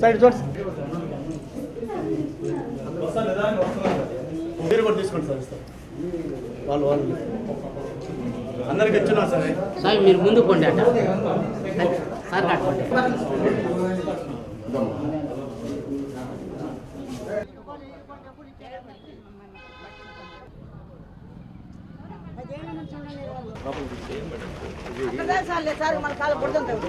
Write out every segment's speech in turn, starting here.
Side చూడండి. మీరు కూడా తీసుకోండి సార్ ఇస్తాం. వాళ్ళు వాళ్ళు. అందరికి ఇచ్చున్నా సరే. సార్ మీరు ముందు అట. సార్ కట్టుకోండి సార్ మన కాలు పడుతుంటాం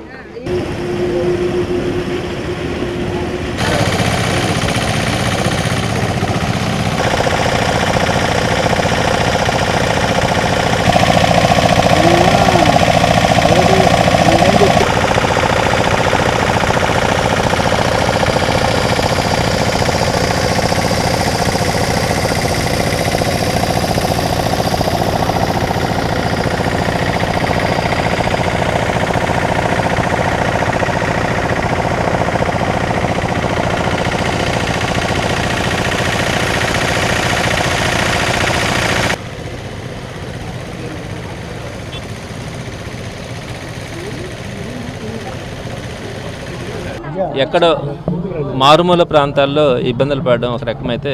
ఎక్కడో మారుమూల ప్రాంతాల్లో ఇబ్బందులు పడడం ఒక రకమైతే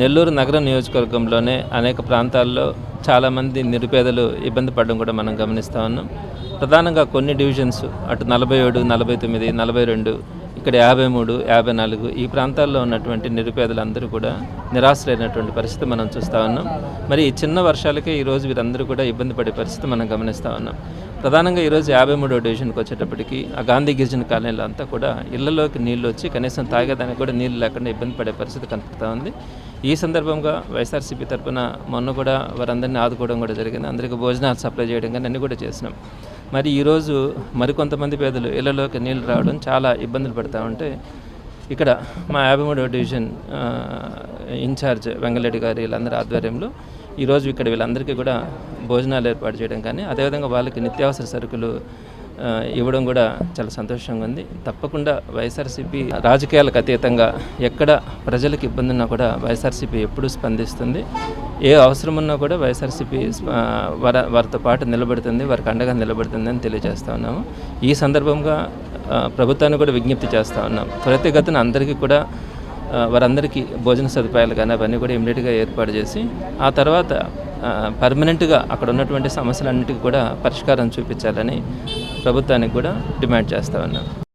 నెల్లూరు నగర నియోజకవర్గంలోనే అనేక ప్రాంతాల్లో చాలామంది నిరుపేదలు ఇబ్బంది పడడం కూడా మనం గమనిస్తూ ఉన్నాం. ప్రధానంగా కొన్ని డివిజన్స్ అటు నలభై ఏడు నలభై తొమ్మిది నలభై రెండు ఇక్కడ యాభై మూడు యాభై నాలుగు ఈ ప్రాంతాల్లో ఉన్నటువంటి నిరుపేదలందరూ కూడా నిరాశలైనటువంటి పరిస్థితి మనం చూస్తూ ఉన్నాం. మరి ఈ చిన్న వర్షాలకే ఈరోజు వీరందరూ కూడా ఇబ్బంది పడే పరిస్థితి మనం గమనిస్తూ ఉన్నాం. ప్రధానంగా ఈరోజు యాభై మూడో డివిజన్కి వచ్చేటప్పటికి ఆ గాంధీ గిరిజన కాలనీలో అంతా కూడా ఇళ్ళలోకి నీళ్ళు వచ్చి కనీసం తాగేదానికి కూడా నీళ్ళు లేకుండా ఇబ్బంది పడే పరిస్థితి కనపడుతూ ఉంది. ఈ సందర్భంగా వైఎస్ఆర్సీపీ తరఫున మొన్న కూడా వారందరినీ ఆదుకోవడం కూడా జరిగింది. అందరికీ భోజనాలు సప్లై చేయడం కానీ అన్నీ కూడా చేసినాం. మరి ఈరోజు మరికొంతమంది పేదలు ఇళ్ళలోకి నీళ్ళు రావడం చాలా ఇబ్బందులు పడుతూ ఉంటే ఇక్కడ మా యాభై మూడో డివిజన్ ఇన్ఛార్జ్ వెంగళరెడ్డి గారి వీళ్ళందరి ఆధ్వర్యంలో ఈరోజు ఇక్కడ వీళ్ళందరికీ కూడా భోజనాలు ఏర్పాటు చేయడం కానీ అదేవిధంగా వాళ్ళకి నిత్యావసర సరుకులు ఇవ్వడం కూడా చాలా సంతోషంగా ఉంది. తప్పకుండా వైఎస్ఆర్సీపీ రాజకీయాలకు అతీతంగా ఎక్కడ ప్రజలకు ఇబ్బంది ఉన్నా కూడా వైఎస్ఆర్సీపీ ఎప్పుడూ స్పందిస్తుంది. ఏ అవసరం ఉన్నా కూడా వైఎస్ఆర్సీపీ వారితో పాటు నిలబడుతుంది వారికి అండగా నిలబడుతుంది అని తెలియజేస్తూ ఉన్నాము. ఈ సందర్భంగా ప్రభుత్వాన్ని కూడా విజ్ఞప్తి చేస్తూ ఉన్నాం. త్వరితగతిన అందరికీ కూడా వారందరికీ భోజన సదుపాయాలు కానీ అవన్నీ కూడా ఇమీడియట్గా ఏర్పాటు చేసి ఆ తర్వాత పర్మనెంట్గా అక్కడ ఉన్నటువంటి సమస్యలన్నిటికీ కూడా పరిష్కారం చూపించాలని ప్రభుత్వానికి కూడా డిమాండ్ చేస్తా ఉన్నాం.